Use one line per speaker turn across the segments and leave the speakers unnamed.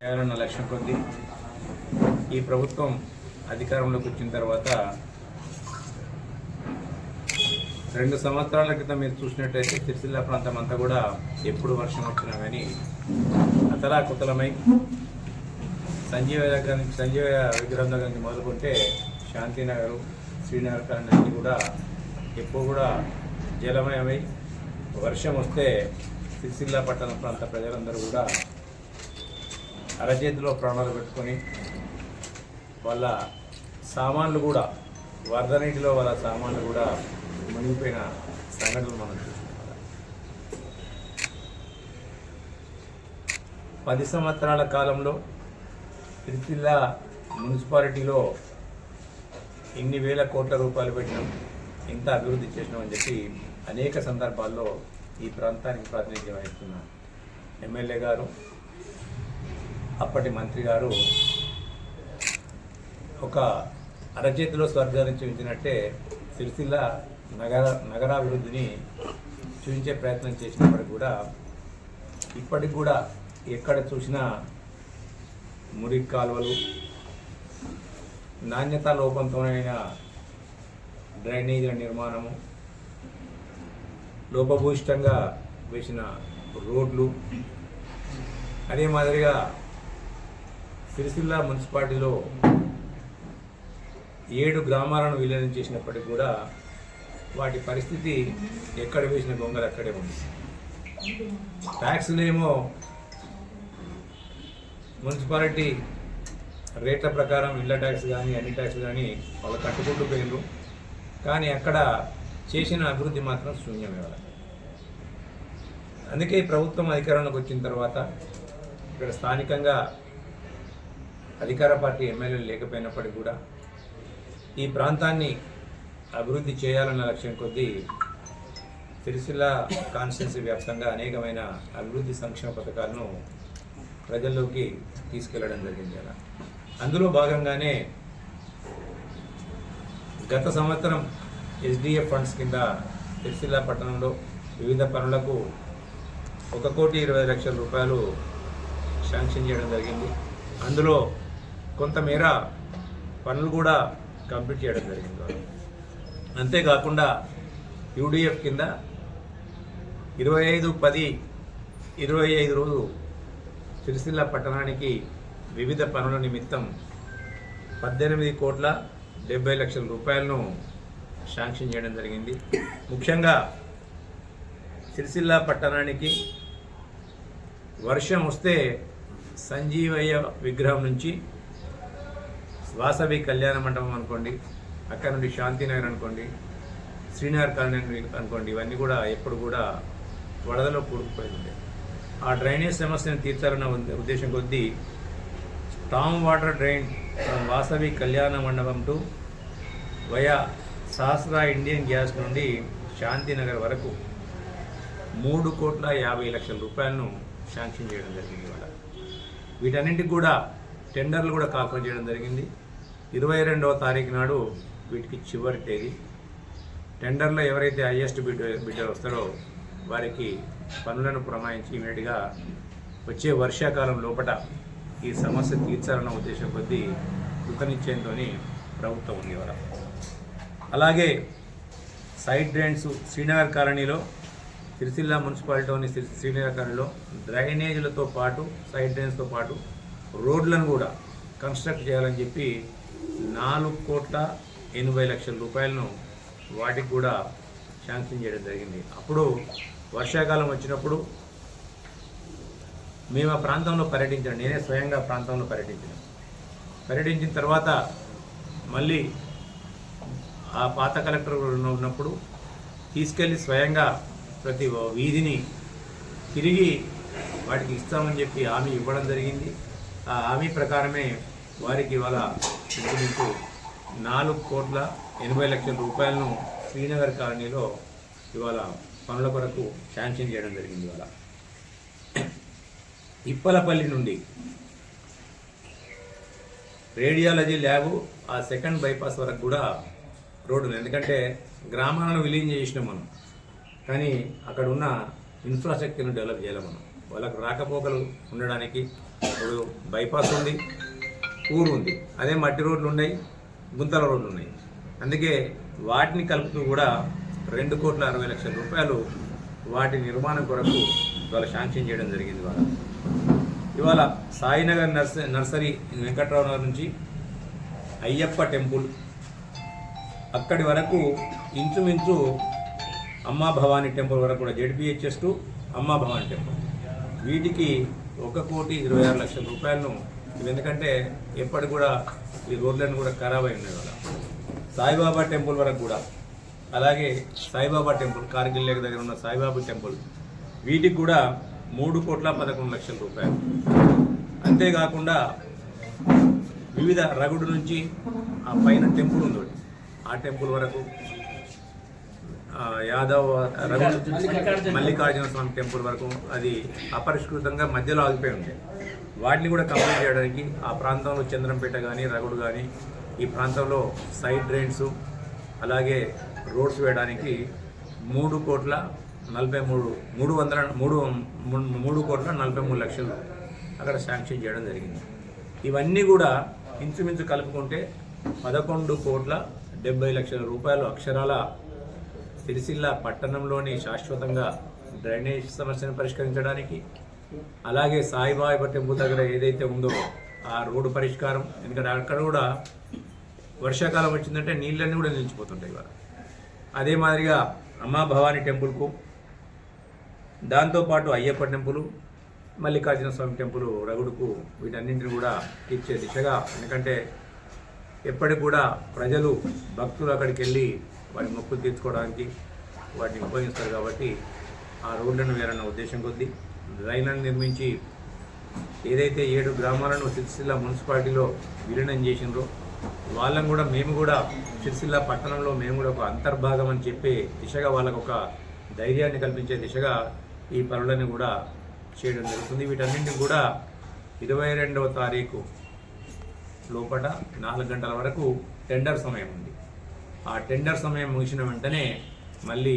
చేయాలన్న లక్ష్యం కొద్ది ఈ ప్రభుత్వం అధికారంలోకి వచ్చిన తర్వాత రెండు సంవత్సరాల క్రితం మీరు చూసినట్టయితే సిరిసిల్ల ప్రాంతం అంతా కూడా ఎప్పుడు వర్షం వచ్చినా కానీ అతలాకుతలమై సంజీవ సంజీవ విగ్రహం దగ్గర నుంచి మొదలుకుంటే శాంతినగర్ శ్రీనగర్ అన్నీ కూడా ఎప్పుడు కూడా జలమయమై వర్షం వస్తే సిరిసిల్ల పట్టణ ప్రాంత ప్రజలందరూ కూడా అరచేతిలో ప్రాణాలు పెట్టుకొని వాళ్ళ సామాన్లు కూడా వరద నీటిలో వాళ్ళ సామాన్లు కూడా మునిగిపోయిన సంఘటనలు మనం చూస్తున్నాం. పది సంవత్సరాల కాలంలో సిరిసిల్ల మున్సిపాలిటీలో ఇన్ని వేల కోట్ల రూపాయలు పెట్టినాం? ఇంత అభివృద్ధి చేసినామని చెప్పి అనేక సందర్భాల్లో ఈ ప్రాంతానికి ప్రాతినిధ్యం వహిస్తున్నారు. ఎమ్మెల్యే గారు అప్పటి మంత్రి గారు ఒక అరచేతిలో స్వర్గాన్ని చూపించినట్టే సిరిసిల్ల నగర నగరాభివృద్ధిని చూపించే ప్రయత్నం చేసినప్పటికి కూడా ఇప్పటికి కూడా ఎక్కడ చూసినా మురికి కాలువలు నాణ్యత లోపంతోనైన డ్రైనేజీల నిర్మాణము లోపభూయిష్టంగా వేసిన రోడ్లు అదే మాదిరిగా సిరిసిల్ల మున్సిపాలిటీలో ఏడు గ్రామాలను విలీనం చేసినప్పటికీ కూడా వాటి పరిస్థితి ఎక్కడ వేసిన గొంగలు అక్కడే ఉంది. ట్యాక్స్లేమో మున్సిపాలిటీ రేట్ల ప్రకారం ఇళ్ళ ట్యాక్స్ కానీ అన్ని ట్యాక్స్ కానీ వాళ్ళు కట్టుకుంటూ పోయినరు కానీ అక్కడ చేసిన అభివృద్ధి మాత్రం శూన్యమే వాళ్ళకి. అందుకే ప్రభుత్వం అధికారంలోకి వచ్చిన తర్వాత ఇక్కడ స్థానికంగా అధికార పార్టీ ఎమ్మెల్యేలు లేకపోయినప్పటికీ కూడా ఈ ప్రాంతాన్ని అభివృద్ధి చేయాలన్న లక్ష్యం కొద్దీ సిరిసిల్ల కాన్స్టిట్యున్సీ వ్యాప్తంగా అనేకమైన అభివృద్ధి సంక్షేమ పథకాలను ప్రజల్లోకి తీసుకెళ్ళడం జరిగింది అలా. అందులో భాగంగానే గత సంవత్సరం ఎస్డిఎఫ్ ఫండ్స్ కింద సిరిసిల్ల పట్టణంలో వివిధ పనులకు ఒక కోటి ఇరవై లక్షల రూపాయలు శాంక్షన్ చేయడం జరిగింది. అందులో కొంతమేర పనులు కూడా కంప్లీట్ చేయడం జరిగింది. అంతేకాకుండా యూడిఎఫ్ కింద ఇరవై ఐదు పది ఇరవై ఐదు రోజు సిరిసిల్ల పట్టణానికి వివిధ పనుల నిమిత్తం పద్దెనిమిది కోట్ల డెబ్బై లక్షల రూపాయలను శాంక్షన్ చేయడం జరిగింది. ముఖ్యంగా సిరిసిల్ల పట్టణానికి వర్షం వస్తే సంజీవయ్య విగ్రహం నుంచి వాసవి కళ్యాణ మండపం అనుకోండి అక్కడ నుండి శాంతినగర్ అనుకోండి శ్రీనగర్ కాలనీ అనుకోండి ఇవన్నీ కూడా ఎప్పుడు కూడా వరదలో కూడుకుపోయి ఉండే. ఆ డ్రైనేజ్ సమస్యను తీర్చాలన్న ఉద్దేశం కొద్దీ storm water drain Vasavi Kalyana Mandapam to via Sahasra Indian gas నుండి శాంతినగర్ వరకు మూడు కోట్ల యాభై లక్షల రూపాయలను శాంక్షన్ చేయడం జరిగింది ఇవాళ. వీటన్నింటికి కూడా టెండర్లు కూడా కాల్ఫర్ చేయడం జరిగింది. ఇరవై రెండవ తారీఖు నాడు వీటికి చివరి తేదీ. టెండర్లో ఎవరైతే హైయెస్ట్ బిడ్ బిడ్డర్ వస్తారో వారికి పనులను ప్రమాణించి ఇమీడియట్గా వచ్చే వర్షాకాలం లోపల ఈ సమస్య తీర్చాలన్న ఉద్దేశం కొద్దీ కృతనిశ్చయంతోని ప్రభుత్వం ఉంది ఇవాళ. అలాగే సైడ్ డ్రైన్స్ శ్రీనగర్ కాలనీలో సిరిసిల్ల మున్సిపాలిటీలోని శ్రీనగర్ కాలనీలో డ్రైనేజీలతో పాటు సైడ్ డ్రైన్స్తో పాటు రోడ్లను కూడా కన్స్ట్రక్ట్ చేయాలని చెప్పి నాలుగు కోట్ల ఎనభై లక్షల రూపాయలను వాటికి కూడా శాంక్షన్ చేయడం జరిగింది. అప్పుడు వర్షాకాలం వచ్చినప్పుడు మేము ఆ ప్రాంతంలో పర్యటించిన నేనే స్వయంగా ప్రాంతంలో పర్యటించాను. పర్యటించిన తర్వాత మళ్ళీ ఆ పాత కలెక్టర్ ఉన్నప్పుడు తీసుకెళ్ళి స్వయంగా ప్రతి వీధిని తిరిగి వాటికి ఇస్తామని చెప్పి హామీ ఇవ్వడం జరిగింది. ఆ హామీ ప్రకారమే వారికి ఇవాళ ఇంచుమించు నాలుగు కోట్ల ఎనభై లక్షల రూపాయలను శ్రీనగర్ కాలనీలో ఇవాళ పనుల కొరకు శాంక్షన్ చేయడం జరిగింది ఇవాళ. ఇప్పలపల్లి నుండి. రేడియాలజీ ల్యాబ్ ఆ సెకండ్ బైపాస్ వరకు కూడా రోడ్డు ఉంది. ఎందుకంటే గ్రామాలను విలీనం చేసినాం మనం. కానీ అక్కడ ఉన్న ఇన్ఫ్రాస్ట్రక్చర్ను డెవలప్ చేయలేం మనం. వాళ్ళకు రాకపోకలు ఉండడానికి ఇప్పుడు బైపాస్ ఉంది ఊరు ఉంది. అదే మట్టి రోడ్లు ఉన్నాయి గుంతల రోడ్లు ఉన్నాయి. అందుకే వాటిని కలుపుతూ కూడా రెండు కోట్ల అరవై లక్షల రూపాయలు వాటి నిర్మాణం కొరకు వాళ్ళు శాంక్షన్ చేయడం జరిగింది ఇవాళ ఇవాళ సాయినగర్ నర్స నర్సరీ వెంకట్రావు నగర్ నుంచి అయ్యప్ప టెంపుల్. అక్కడి వరకు ఇంచుమించు అమ్మా భవానీ టెంపుల్ వరకు కూడా జెడ్పిహెచ్ఎస్ టు అమ్మా భవానీ టెంపుల్. వీటికి ఒక కోటి ఇరవై ఆరు లక్షల రూపాయలను ఎందుకంటే ఎప్పటికి కూడా ఈ రోడ్లను కూడా ఖరాబ్ అయి ఉన్నాయి కదా సాయిబాబా టెంపుల్ వరకు కూడా. అలాగే సాయిబాబా టెంపుల్ కార్గిల్ లేక దగ్గర ఉన్న సాయిబాబా టెంపుల్. వీటికి కూడా మూడు కోట్ల పదకొండు లక్షల రూపాయలు అంతేకాకుండా వివిధ రగుడు నుంచి ఆ పైన టెంపుల్ ఉంది. ఆ టెంపుల్ వరకు యాదవ్ రఘు మల్లికార్జున స్వామి టెంపుల్ వరకు అది అపరిష్కృతంగా మధ్యలో ఆగిపోయి ఉంది వాటిని కూడా కంప్లీట్ చేయడానికి ఆ ప్రాంతంలో చంద్రంపేట కానీ రగుడు కానీ ఈ ప్రాంతంలో సైడ్ డ్రైన్స్ అలాగే రోడ్స్ వేయడానికి మూడు కోట్ల నలభై మూడు మూడు వందల మూడు మూడు కోట్ల నలభై మూడు లక్షలు అక్కడ శాంక్షన్ చేయడం జరిగింది. ఇవన్నీ కూడా ఇంచుమించు కలుపుకుంటే పదకొండు కోట్ల డెబ్బై లక్షల రూపాయలు అక్షరాల సిరిసిల్ల పట్టణంలోని శాశ్వతంగా డ్రైనేజ్ సమస్యను పరిష్కరించడానికి అలాగే సాయిబాబా టెంపుల్ దగ్గర ఏదైతే ఉందో ఆ రోడ్డు పరిష్కారం. ఎందుకంటే అక్కడ కూడా వర్షాకాలం వచ్చిందంటే నీళ్ళన్నీ కూడా నిలిచిపోతుంటాయి ఇవాళ. అదే మాదిరిగా అమ్మా భవానీ టెంపుల్కు దాంతోపాటు అయ్యప్ప టెంపులు మల్లికార్జున స్వామి టెంపుల్ రగుడుకు వీటన్నింటిని కూడా ఇచ్చే దిశగా ఎందుకంటే ఎప్పటికి కూడా ప్రజలు భక్తులు అక్కడికి వెళ్ళి వాటి మొక్కులు తీర్చుకోవడానికి వాటిని ఉపయోగిస్తారు కాబట్టి ఆ రోడ్లను వేరన్న ఉద్దేశం కొద్దీ రైళ్ళను నిర్మించి ఏదైతే ఏడు గ్రామాలను సిరిసిల్ల మున్సిపాలిటీలో విలీనం చేసినరో వాళ్ళని కూడా మేము కూడా సిరిసిల్ల పట్టణంలో మేము కూడా ఒక అంతర్భాగం అని చెప్పే దిశగా వాళ్ళకు ఒక ధైర్యాన్ని కల్పించే దిశగా ఈ పనులను కూడా చేయడం జరుగుతుంది. వీటన్నింటిని కూడా ఇరవై రెండవ తారీఖు లోపల నాలుగు గంటల వరకు టెండర్ సమయం ఉంది. ఆ టెండర్ సమయం ముగిసిన వెంటనే మళ్ళీ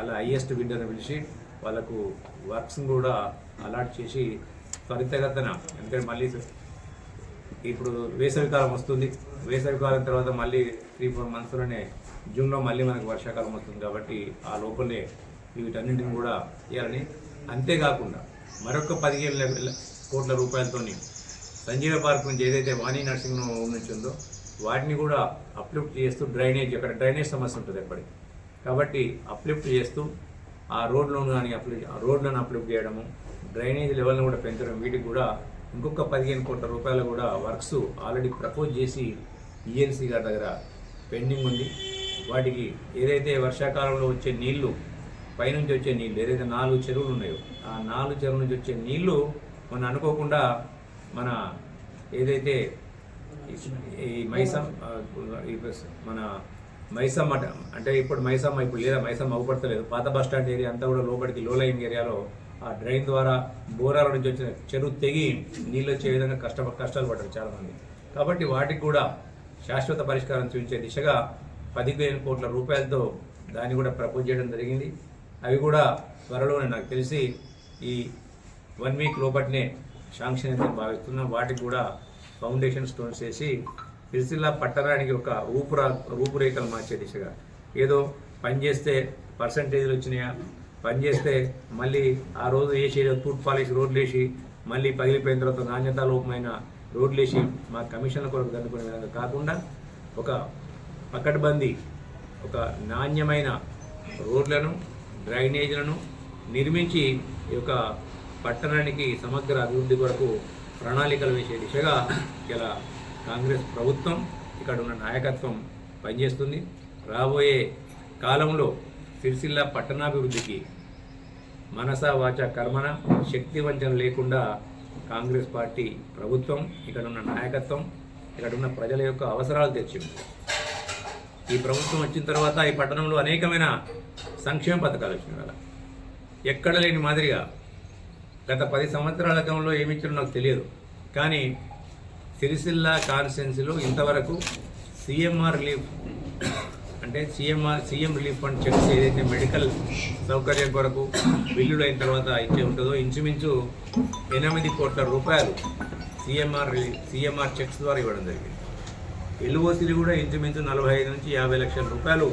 అలా హయ్యెస్ట్ బిడ్డర్ని పిలిచి వాళ్ళకు వర్క్స్ కూడా అలాట్ చేసి త్వరితగతన ఎందుకంటే మళ్ళీ ఇప్పుడు వేసవికాలం వస్తుంది. వేసవికాలం తర్వాత మళ్ళీ త్రీ ఫోర్ మంత్స్లోనే జూన్లో మళ్ళీ మనకు వర్షాకాలం వస్తుంది కాబట్టి ఆ లోపలే వీటన్నింటిని కూడా చేయాలని. అంతేకాకుండా మరొక పదిహేను కోట్ల రూపాయలతోని సంజీవ పార్క్ నుంచి ఏదైతే వాణి నర్సింగ్ హోమ్ నుంచి ఉందో వాటిని కూడా అప్లిఫ్ట్ చేస్తూ డ్రైనేజ్ అక్కడ డ్రైనేజ్ సమస్య ఉంటుంది ఎప్పటికి. కాబట్టి అప్లిఫ్ట్ చేస్తూ ఆ రోడ్లను కానీ అప్లి ఆ రోడ్లను అప్లిఫ్ట్ చేయడము డ్రైనేజ్ లెవెల్ని కూడా పెంచడం వీటికి కూడా ఇంకొక పదిహేను కోట్ల రూపాయలు కూడా వర్క్స్ ఆల్రెడీ ప్రపోజ్ చేసి ఈఎన్సీ గారి దగ్గర పెండింగ్ ఉంది. వాటికి ఏదైతే వర్షాకాలంలో వచ్చే నీళ్ళు పైనుంచి వచ్చే నీళ్ళు ఏదైతే నాలుగు చెరువులు ఉన్నాయో ఆ నాలుగు చెరువుల నుంచి వచ్చే నీళ్ళు మనం అనుకోకుండా మన ఏదైతే ఈ మైసమ్ మన మైసమ్ అట అంటే ఇప్పుడు మైసమ్మ ఇప్పుడు లేదా మైసమ్మ అవ్వబడతలేదు పాత బస్ స్టాండ్ ఏరియా అంతా కూడా లోపలికి లో లైన్ ఏరియాలో ఆ డ్రైన్ ద్వారా బోరాల నుంచి వచ్చిన చెరువు తెగి నీళ్ళు వచ్చే విధంగా కష్ట కష్టాలు పడ్డారు చాలామంది. కాబట్టి వాటికి కూడా శాశ్వత పరిష్కారం చూపించే దిశగా పదిహేను కోట్ల రూపాయలతో దాన్ని కూడా ప్రపోజ్ చేయడం జరిగింది. అవి కూడా త్వరలోనే నాకు తెలిసి ఈ వన్ వీక్ లోపట్నే శాంక్షన్ అయితే భావిస్తున్నాం వాటికి కూడా ఫౌండేషన్ స్టోన్స్ వేసి సిరిసిల్ల పట్టణానికి ఒక రూపురా రూపురేఖలు మార్చే దిశగా. ఏదో పని చేస్తే పర్సంటేజ్లు వచ్చినాయా? పని చేస్తే మళ్ళీ ఆ రోజు వేసి ఏదో తూట్ పాలిష్ రోడ్లు వేసి మళ్ళీ పగిలిపోయిన తర్వాత నాణ్యత లోపమైన రోడ్లు వేసి మా కమిషన్ల కొరకు అందుకునే విధంగా కాకుండా ఒక పకడ్బందీ ఒక నాణ్యమైన రోడ్లను డ్రైనేజీలను నిర్మించి ఈ యొక్క పట్టణానికి సమగ్ర అభివృద్ధి కొరకు ప్రణాళికలు వేసే దిశగా ఇలా కాంగ్రెస్ ప్రభుత్వం ఇక్కడ ఉన్న నాయకత్వం పనిచేస్తుంది. రాబోయే కాలంలో సిరిసిల్ల పట్టణాభివృద్ధికి మనస వాచ కర్మన శక్తి వంచన లేకుండా కాంగ్రెస్ పార్టీ ప్రభుత్వం ఇక్కడ ఉన్న నాయకత్వం ఇక్కడ ఉన్న ప్రజల యొక్క అవసరాలు తెచ్చింది ఈ ప్రభుత్వం వచ్చిన తర్వాత ఈ పట్టణంలో అనేకమైన సంక్షేమ పథకాలు వచ్చినాయి కదా ఎక్కడ లేని మాదిరిగా గత పది సంవత్సరాల క్రమంలో ఏమి ఇచ్చారో నాకు తెలియదు. కానీ సిరిసిల్ల కాన్స్టెన్సీలో ఇంతవరకు సీఎంఆర్ రిలీఫ్ అంటే CMR CM relief fund cheques ఏదైతే మెడికల్ సౌకర్యం కొరకు బిల్లులు అయిన తర్వాత ఇచ్చే ఉంటుందో ఇంచుమించు ఎనిమిది కోట్ల రూపాయలు సీఎంఆర్ రిలీఫ్ సీఎంఆర్ చెక్స్ ద్వారా ఇవ్వడం జరిగింది. ఎల్ఓసీలు కూడా ఇంచుమించు నలభై ఐదు నుంచి యాభై లక్షల రూపాయలు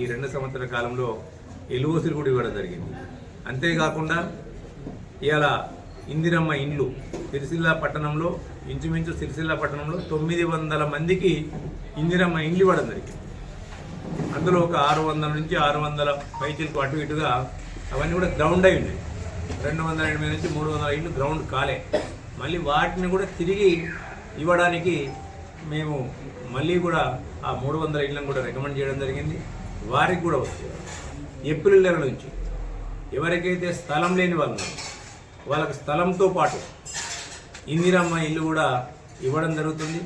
ఈ రెండు సంవత్సరాల కాలంలో ఎల్ఓసిలు కూడా ఇవ్వడం జరిగింది. అంతేకాకుండా ఇవాళ ఇందిరమ్మ ఇండ్లు సిరిసిల్ల పట్టణంలో ఇంచుమించు సిరిసిల్ల పట్టణంలో తొమ్మిది వందల మందికి ఇందిరమ్మ ఇండ్లు ఇవ్వడం జరిగింది. అందులో ఒక ఆరు వందల నుంచి ఆరు వందల పైచీలకు అటు ఇటుగా అవన్నీ కూడా గ్రౌండ్ అయి ఉన్నాయి. రెండు వందల ఎనభై నుంచి మూడు వందల ఇండ్లు గ్రౌండ్ కాలే. మళ్ళీ వాటిని కూడా తిరిగి ఇవ్వడానికి మేము మళ్ళీ కూడా ఆ మూడు వందల ఇళ్ళను కూడా రికమెండ్ చేయడం జరిగింది. వారికి కూడా వస్తుంది ఏప్రిల్ నెల నుంచి ఎవరికైతే స్థలం లేని వాళ్ళు వాళ్ళకి స్థలంతో పాటు ఇందిరమ్మ ఇల్లు కూడా ఇవ్వడం జరుగుతుంది.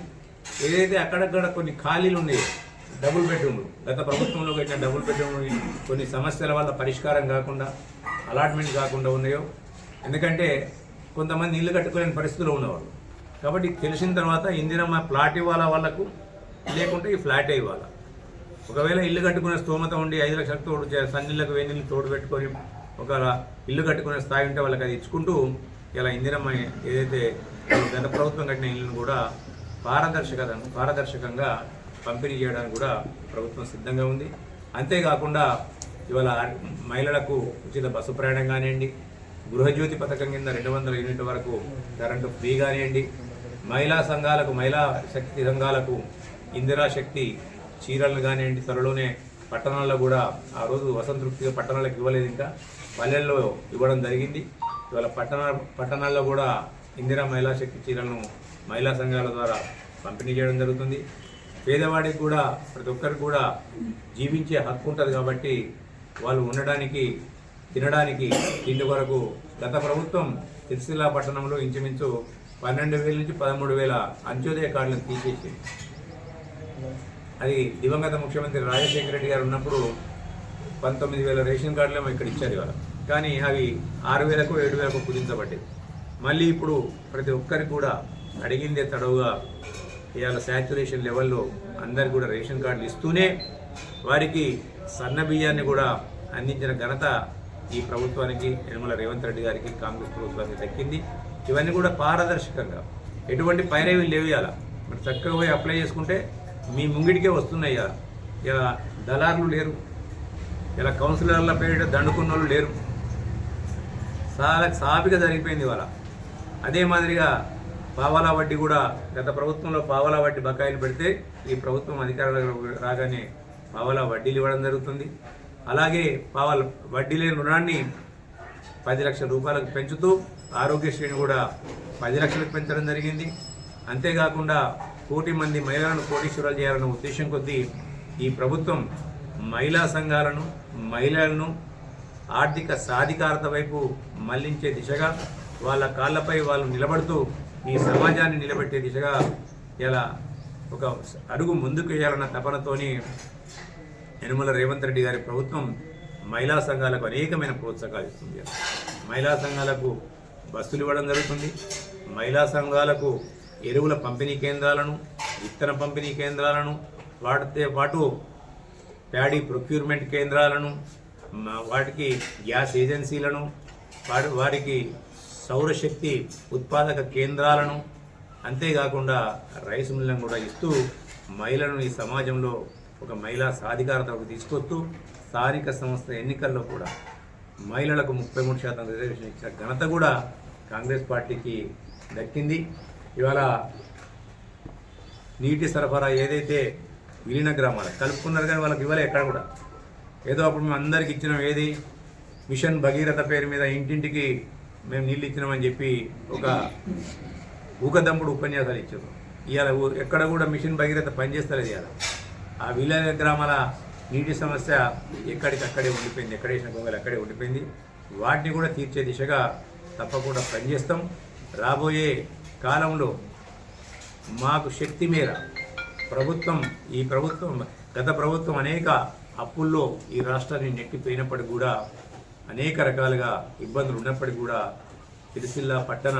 ఏదైతే అక్కడక్కడ కొన్ని ఖాళీలు ఉన్నాయో డబుల్ బెడ్రూమ్లు గత ప్రభుత్వంలో కట్టిన డబుల్ బెడ్రూమ్లు కొన్ని సమస్యల వల్ల పరిష్కారం కాకుండా అలాట్మెంట్ కాకుండా ఉన్నాయో ఎందుకంటే కొంతమంది ఇల్లు కట్టుకోలేని పరిస్థితుల్లో ఉన్నవాళ్ళు. కాబట్టి తెలిసిన తర్వాత ఇందిరమ్మ ప్లాట్ ఇవ్వాలా వాళ్ళకు? లేకుంటే ఈ ఫ్లాటే ఇవ్వాలా? ఒకవేళ ఇల్లు కట్టుకునే స్తోమత ఉండి ఐదు లక్షల తోడు చే- సన్నీళ్ళకు వెన్నీళ్ళు తోడు పెట్టుకొని ఒక ఇల్లు కట్టుకునే స్థాయి ఉంటే వాళ్ళకి అది ఇచ్చుకుంటూ ఇలా ఇందిరమ్మ ఏదైతే గత ప్రభుత్వం కట్టిన ఇల్లును కూడా పారదర్శకత పారదర్శకంగా పంపిణీ చేయడానికి కూడా ప్రభుత్వం సిద్ధంగా ఉంది. అంతేకాకుండా ఇవాళ మహిళలకు ఉచిత బస్సు ప్రయాణం కానివ్వండి గృహజ్యోతి పథకం కింద రెండు వందల యూనిట్ వరకు కరెంటు ఫ్రీ కానివ్వండి మహిళా సంఘాలకు మహిళా శక్తి సంఘాలకు ఇందిరా శక్తి చీరలు కానివ్వండి త్వరలోనే పట్టణాల్లో కూడా ఆ రోజు వసంతృప్తిగా పట్టణాలకు ఇవ్వలేదు ఇంకా. పల్లెల్లో ఇవ్వడం జరిగింది. ఇవాళ పట్టణ పట్టణాల్లో కూడా ఇందిరా మహిళా శక్తి చీరలను మహిళా సంఘాల ద్వారా పంపిణీ చేయడం జరుగుతుంది. పేదవాడికి కూడా ప్రతి ఒక్కరికి కూడా జీవించే హక్కు ఉంటుంది కాబట్టి వాళ్ళు ఉండడానికి తినడానికి తిండి వరకు గత ప్రభుత్వం సిరిసిల్ల పట్టణంలో ఇంచుమించు పన్నెండు వేల నుంచి పదమూడు వేల అంత్యోదయ కార్డులను తీసేసింది. అది దివంగత ముఖ్యమంత్రి రాజశేఖర రెడ్డి గారు ఉన్నప్పుడు పంతొమ్మిది వేల రేషన్ కార్డులేమో ఇక్కడ ఇచ్చారు ఇవాళ. కానీ అవి ఆరు వేలకు ఏడు వేలకు కుదించబడ్డాయి. మళ్ళీ ఇప్పుడు ప్రతి ఒక్కరికి కూడా అడిగిందే తడవుగా ఇవాళ శాచురేషన్ లెవెల్లో అందరికి కూడా రేషన్ కార్డులు ఇస్తూనే వారికి సన్న బియ్యాన్ని కూడా అందించిన ఘనత ఈ ప్రభుత్వానికి యనమల రేవంత్ రెడ్డి గారికి కాంగ్రెస్ ప్రభుత్వానికి దక్కింది. ఇవన్నీ కూడా పారదర్శకంగా. ఎటువంటి పైరవీ లేవు ఇవాళ. మరి చక్కగా పోయి అప్లై చేసుకుంటే మీ ముంగిడికే వస్తున్నాయి ఇలా దళారులు లేరు. ఇలా కౌన్సిలర్ల పేరిట దండుకున్న వాళ్ళు లేరు. చాలా సాపిగా జరిగిపోయింది ఇవాళ. అదే మాదిరిగా పావలా వడ్డీ కూడా గత ప్రభుత్వంలో పావలా వడ్డీ బకాయిలు పెడితే ఈ ప్రభుత్వం అధికారంలోకి రాగానే పావలా వడ్డీలు ఇవ్వడం జరుగుతుంది. అలాగే పావల వడ్డీ లేని రుణాన్ని పది లక్షల రూపాయలకు పెంచుతూ ఆరోగ్యశ్రీని కూడా పది లక్షలకు పెంచడం జరిగింది. అంతేకాకుండా కోటి మంది మహిళలను కోటీశ్వరాలు చేయాలన్న ఉద్దేశం కొద్దీ ఈ ప్రభుత్వం మహిళా సంఘాలను మహిళలను ఆర్థిక సాధికారత వైపు మళ్ళించే దిశగా వాళ్ళ కాళ్ళపై వాళ్ళు నిలబడుతూ ఈ సమాజాన్ని నిలబెట్టే దిశగా ఇలా ఒక అడుగు ముందుకు వేయాలన్న తపనతోని యనుమల రేవంత్ రెడ్డి గారి ప్రభుత్వం మహిళా సంఘాలకు అనేకమైన ప్రోత్సాహాలు ఇస్తుంది. మహిళా సంఘాలకు బస్సులు ఇవ్వడం జరుగుతుంది. మహిళా సంఘాలకు ఎరువుల పంపిణీ కేంద్రాలను విత్తన పంపిణీ కేంద్రాలను వాటితో పాటు ప్యాడీ ప్రొక్యూర్మెంట్ కేంద్రాలను వాటికి గ్యాస్ ఏజెన్సీలను వాటి వారికి సౌరశక్తి ఉత్పాదక కేంద్రాలను అంతేకాకుండా రైస్ మిల్లను కూడా ఇస్తూ మహిళలను ఈ సమాజంలో ఒక మహిళా సాధికారతకు తీసుకొస్తూ స్థానిక సంస్థ ఎన్నికల్లో కూడా మహిళలకు ముప్పై మూడు శాతం రిజర్వేషన్ ఇచ్చిన ఘనత కూడా కాంగ్రెస్ పార్టీకి దక్కింది. ఇవాళ నీటి సరఫరా ఏదైతే విలీన గ్రామాలు కలుపుకున్నారు కానీ వాళ్ళకి ఇవ్వలే ఎక్కడ కూడా. ఏదో అప్పుడు మేము అందరికి ఇచ్చినాం ఏది? మిషన్ భగీరథ పేరు మీద ఇంటింటికి మేము నీళ్ళు ఇచ్చినామని చెప్పి ఒక ఊకదమ్ముడు ఉపన్యాసాలు ఇచ్చారు. ఇవాళ ఎక్కడ కూడా మిషన్ భగీరథ పనిచేస్తలేదు ఇవాళ. ఆ విలీన గ్రామాల నీటి సమస్య ఎక్కడికక్కడే ఉండిపోయింది. ఎక్కడ వేసిన గొంగలు అక్కడే ఉండిపోయింది. వాటిని కూడా తీర్చే దిశగా తప్పకుండా పనిచేస్తాం. రాబోయే కాలంలో మాకు శక్తి మేర ప్రభుత్వం ఈ ప్రభుత్వం గత ప్రభుత్వం అనేక అప్పుల్లో ఈ రాష్ట్రాన్ని నెట్టిపోయినప్పటికి కూడా అనేక రకాలుగా ఇబ్బందులు ఉన్నప్పటికీ కూడా సిరిసిల్ల పట్టణ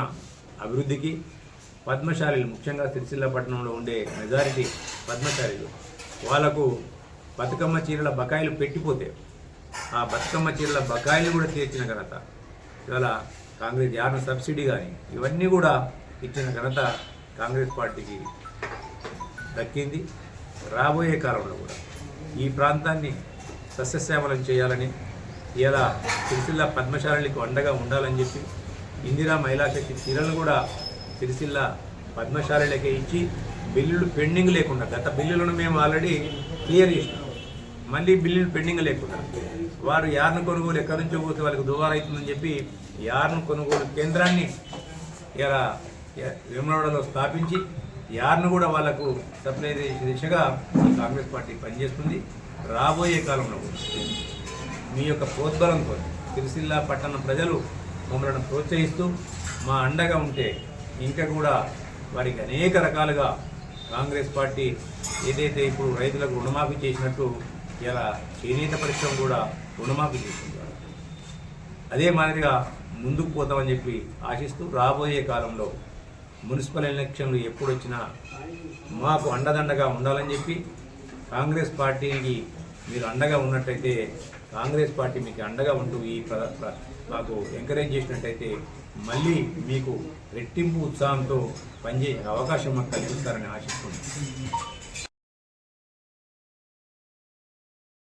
అభివృద్ధికి పద్మశాలీలు ముఖ్యంగా సిరిసిల్ల పట్టణంలో ఉండే మెజారిటీ పద్మశాలీలు వాళ్ళకు బతుకమ్మ చీరల బకాయిలు పెట్టిపోతే ఆ బతుకమ్మ చీరల బకాయిలు కూడా తీర్చిన ఘనత. ఇవాళ కాంగ్రెస్ యాన సబ్సిడీ కానీ ఇవన్నీ కూడా ఇచ్చిన ఘనత కాంగ్రెస్ పార్టీకి దక్కింది. రాబోయే కాలంలో కూడా ఈ ప్రాంతాన్ని సస్యశ్యామలం చేయాలని ఇలా సిరిసిల్ల పద్మశాలలకు అండగా ఉండాలని చెప్పి ఇందిరా మహిళా శక్తి కూడా సిరిసిల్ల పద్మశాలలకే ఇచ్చి బిల్లులు పెండింగ్ లేకుండా గత బిల్లులను మేము ఆల్రెడీ క్లియర్ చేసినాం. మళ్ళీ బిల్లులు పెండింగ్ లేకుండా వారు యార్ను కొనుగోలు ఎక్కడి నుంచో పోతే వాళ్ళకి దుబారా అవుతుందని చెప్పి యార్ను కొనుగోలు కేంద్రాన్ని ఇలా వేమనవాడలో స్థాపించి యార్ను కూడా వాళ్ళకు సప్లై చేసే దిశగా కాంగ్రెస్ పార్టీ పనిచేస్తుంది. రాబోయే కాలంలో మీ యొక్క ప్రోద్బలంతో సిరిసిల్ల పట్టణ ప్రజలు మమ్మల్ని ప్రోత్సహిస్తూ మా అండగా ఉంటే ఇంకా కూడా వారికి అనేక రకాలుగా కాంగ్రెస్ పార్టీ ఏదైతే ఇప్పుడు రైతులకు రుణమాఫీ చేసినట్టు ఇలా చేనేత పరిశ్రమ కూడా రుణమాఫీ చేస్తున్నారు అదే మాదిరిగా ముందుకు పోతామని చెప్పి ఆశిస్తూ రాబోయే కాలంలో మున్సిపల్ ఎలక్షన్లు ఎప్పుడు వచ్చినా మాకు అండదండగా ఉండాలని చెప్పి కాంగ్రెస్ పార్టీకి మీరు అండగా ఉన్నట్టయితే కాంగ్రెస్ పార్టీ మీకు అండగా ఉంటూ ఈ మాకు ఎంకరేజ్ చేసినట్టయితే మళ్ళీ మీకు రెట్టింపు ఉత్సాహంతో పనిచేసే అవకాశం మాకు కల్పిస్తారని ఆశిస్తున్నాను